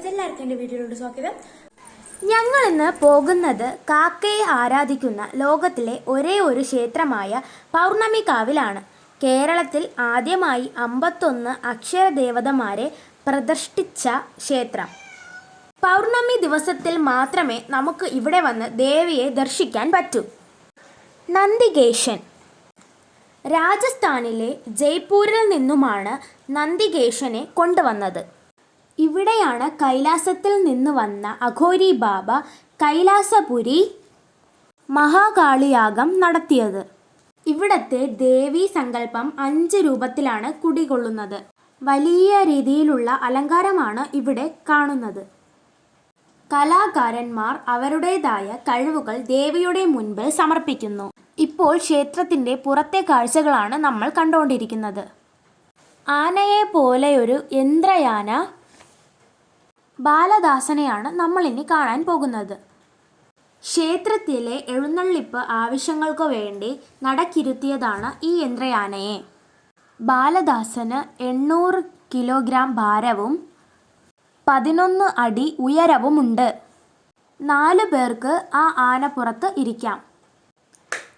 Guys എല്ലാവർക്കും എന്റെ വീഡിയോയിലോട്ട് സ്വാഗതം. ഞങ്ങൾ ഇന്ന് പോകുന്നത് കാക്കയെ ആരാധിക്കുന്ന ലോകത്തിലെ ഒരേ ഒരു ക്ഷേത്രമായ പൗർണമി കാവിലാണ്. കേരളത്തിൽ ആദ്യമായി അമ്പത്തൊന്ന് അക്ഷരദേവതമാരെ പ്രദർഷ്ടിച്ച ക്ഷേത്രം. പൗർണമി ദിവസത്തിൽ മാത്രമേ നമുക്ക് ഇവിടെ വന്ന് ദേവിയെ ദർശിക്കാൻ പറ്റൂ. നന്ദികേശൻ. രാജസ്ഥാനിലെ ജയ്പൂരിൽ നിന്നുമാണ് നന്ദികേശനെ കൊണ്ടുവന്നത്. ഇവിടെയാണ് കൈലാസത്തിൽ നിന്ന് വന്ന അഘോരി ബാബ കൈലാസപുരി മഹാകാളിയാഗം നടത്തിയത്. ഇവിടത്തെ ദേവീ സങ്കല്പം അഞ്ച് രൂപത്തിലാണ് കുടികൊള്ളുന്നത്. വലിയ രീതിയിലുള്ള അലങ്കാരമാണ് ഇവിടെ കാണുന്നത്. കലാകാരന്മാർ അവരുടേതായ കഴിവുകൾ ദേവിയുടെ മുൻപിൽ സമർപ്പിക്കുന്നു. ഇപ്പോൾ ക്ഷേത്രത്തിന്റെ പുറത്തെ കാഴ്ചകളാണ് നമ്മൾ കണ്ടുകൊണ്ടിരിക്കുന്നത്. ആനയെ പോലെയൊരു യന്ത്രയാന ബാലദാസനെയാണ് നമ്മളിനി കാണാൻ പോകുന്നത്. ക്ഷേത്രത്തിലെ എഴുന്നള്ളിപ്പ് ആവശ്യങ്ങൾക്കു വേണ്ടി നടക്കിരുത്തിയതാണ് ഈ യന്ത്രയാനയെ. ബാലദാസന് എണ്ണൂറ് കിലോഗ്രാം ഭാരവും പതിനൊന്ന് അടി ഉയരവുമുണ്ട്. നാല് പേർക്ക് ആ ആനപ്പുറത്ത് ഇരിക്കാം.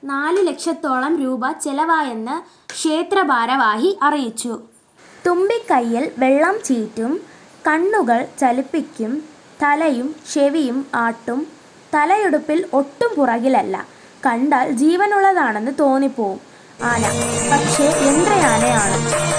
നാല് ലക്ഷത്തോളം രൂപ ചെലവായെന്ന് ക്ഷേത്രഭാരവാഹി അറിയിച്ചു. തുമ്പിക്കൈയിൽ വെള്ളം ചീറ്റും കണ്ണുകൾ ചലിപ്പിക്കും തലയും ചെവിയും ആട്ടും തലയെടുപ്പിൽ ഒട്ടും പുറകിലല്ല. കണ്ടാൽ ജീവനുള്ളതാണെന്ന് തോന്നിപ്പോവും. ആന. പക്ഷേ യന്ത്രയാനയാണ്.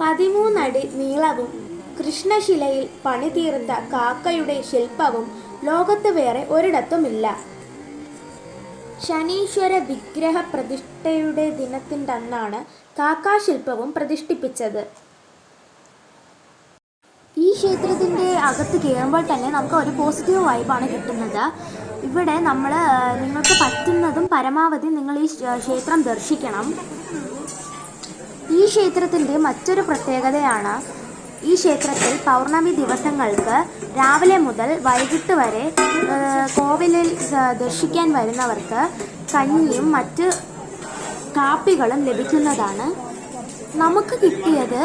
പതിമൂന്നടി നീളവും കൃഷ്ണശിലയിൽ പണിതീർത്ത കാക്കയുടെ ശില്പവും ലോകത്ത് വേറെ ഒരിടത്തുമില്ല. ശനീശ്വര വിഗ്രഹ പ്രതിഷ്ഠയുടെ ദിനത്തിന്റെ അന്നാണ് കാക്കാശില്പവും പ്രതിഷ്ഠിപ്പിച്ചത്. ഈ ക്ഷേത്രത്തിന്റെ അകത്ത് കയറുമ്പോൾ തന്നെ നമുക്ക് ഒരു പോസിറ്റീവ് വൈബാണ് കിട്ടുന്നത്. ഇവിടെ നമ്മൾ നിങ്ങൾക്ക് പറ്റുന്നതും പരമാവധി നിങ്ങൾ ഈ ക്ഷേത്രം ദർശിക്കണം. ഈ ക്ഷേത്രത്തിന്റെ മറ്റൊരു പ്രത്യേകതയാണ് ഈ ക്ഷേത്രത്തിൽ പൗർണമി ദിവസങ്ങൾക്ക് രാവിലെ മുതൽ വൈകിട്ട് വരെ കോവിലിൽ ദർശിക്കാൻ വരുന്നവർക്ക് കഞ്ഞിയും മറ്റ് കാപ്പികളും ലഭിക്കുന്നതാണ്. നമുക്ക് കിട്ടിയത്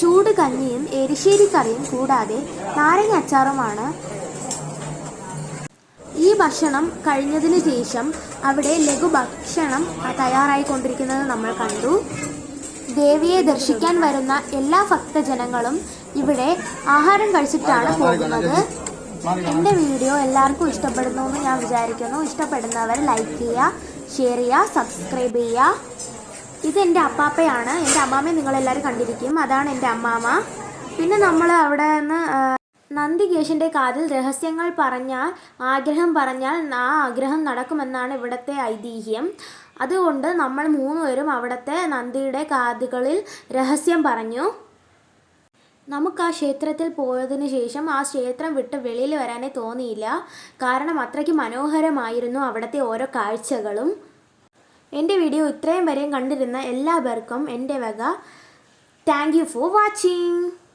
ചൂട് കഞ്ഞിയും എരിശ്ശേരി കറിയും കൂടാതെ നാരങ്ങ അച്ചാറുമാണ്. ഈ ഭക്ഷണം കഴിഞ്ഞതിന് ശേഷം അവിടെ ലഘുഭക്ഷണം തയ്യാറായിക്കൊണ്ടിരിക്കുന്നത് നമ്മൾ കണ്ടു. ദേവിയെ ദർശിക്കാൻ വരുന്ന എല്ലാ ഭക്തജനങ്ങളും ഇവിടെ ആഹാരം കഴിച്ചിട്ടാണ് പോകുന്നത്. എന്റെ വീഡിയോ എല്ലാവർക്കും ഇഷ്ടപ്പെടുന്നു എന്ന് ഞാൻ വിചാരിക്കുന്നു. ഇഷ്ടപ്പെടുന്നവർ ലൈക്ക് ചെയ്യുക ഷെയർ ചെയ്യുക സബ്സ്ക്രൈബ് ചെയ്യുക. ഇത് എന്റെ അപ്പാപ്പയാണ്. എന്റെ അമ്മാമ്മയെ നിങ്ങളെല്ലാവരും കണ്ടിരിക്കും. അതാണ് എന്റെ അമ്മാമ്മ. പിന്നെ നമ്മൾ അവിടെ നിന്ന് നന്ദികേശന്റെ കാതിൽ രഹസ്യങ്ങൾ പറഞ്ഞാൽ ആഗ്രഹം പറഞ്ഞാൽ ആ ആഗ്രഹം നടക്കുമെന്നാണ് ഇവിടുത്തെ ഐതിഹ്യം. അതുകൊണ്ട് നമ്മൾ മൂന്നുപേരും അവിടുത്തെ നന്ദിയുടെ കാതുകളിൽ രഹസ്യം പറഞ്ഞു. നമുക്ക് ആ ക്ഷേത്രത്തിൽ പോയതിനു ശേഷം ആ ക്ഷേത്രം വിട്ട് വെളിയിൽ വരാനേ തോന്നിയില്ല. കാരണം അത്രയ്ക്ക് മനോഹരമായിരുന്നു അവിടുത്തെ ഓരോ കാഴ്ചകളും. എന്റെ വീഡിയോ ഇത്രയും വരെയും കണ്ടിരുന്ന എല്ലാവർക്കും എന്റെ വക. Thank you for watching.